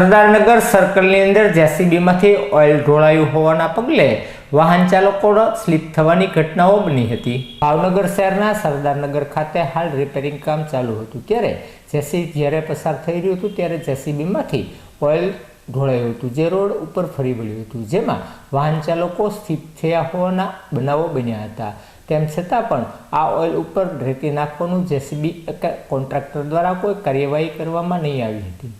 સરદારનગર સર્કલની અંદર જેસીબીમાંથી ઓઇલ ઢોળાયું હોવાના પગલે વાહન ચાલકો સ્લીપ થવાની ઘટનાઓ બની હતી. ભાવનગર શહેરના સરદારનગર ખાતે હાલ રિપેરિંગ કામ ચાલુ હતું. ત્યારે જેસી જ્યારે પસાર થઈ રહ્યું હતું ત્યારે જેસીબીમાંથી ઓઇલ ઢોળાયું હતું. જે રોડ ઉપર ફરી વળ્યું હતું, જેમાં વાહન ચાલકો સ્થિત થયા હોવાના બનાવો બન્યા હતા. તેમ છતાં પણ આ ઓઇલ ઉપર રેતી નાખવાનું જેસીબી કોન્ટ્રાક્ટર દ્વારા કોઈ કાર્યવાહી કરવામાં નહીં આવી હતી.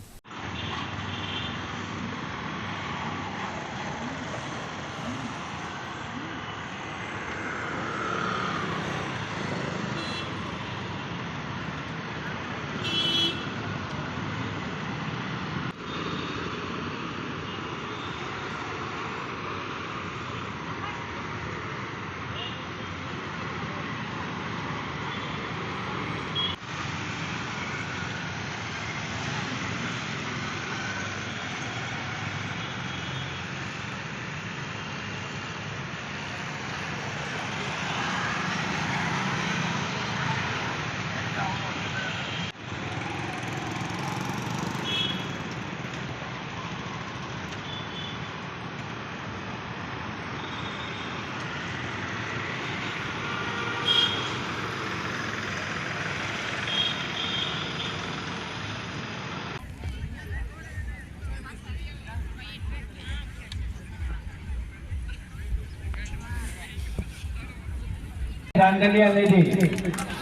Rangalia lady.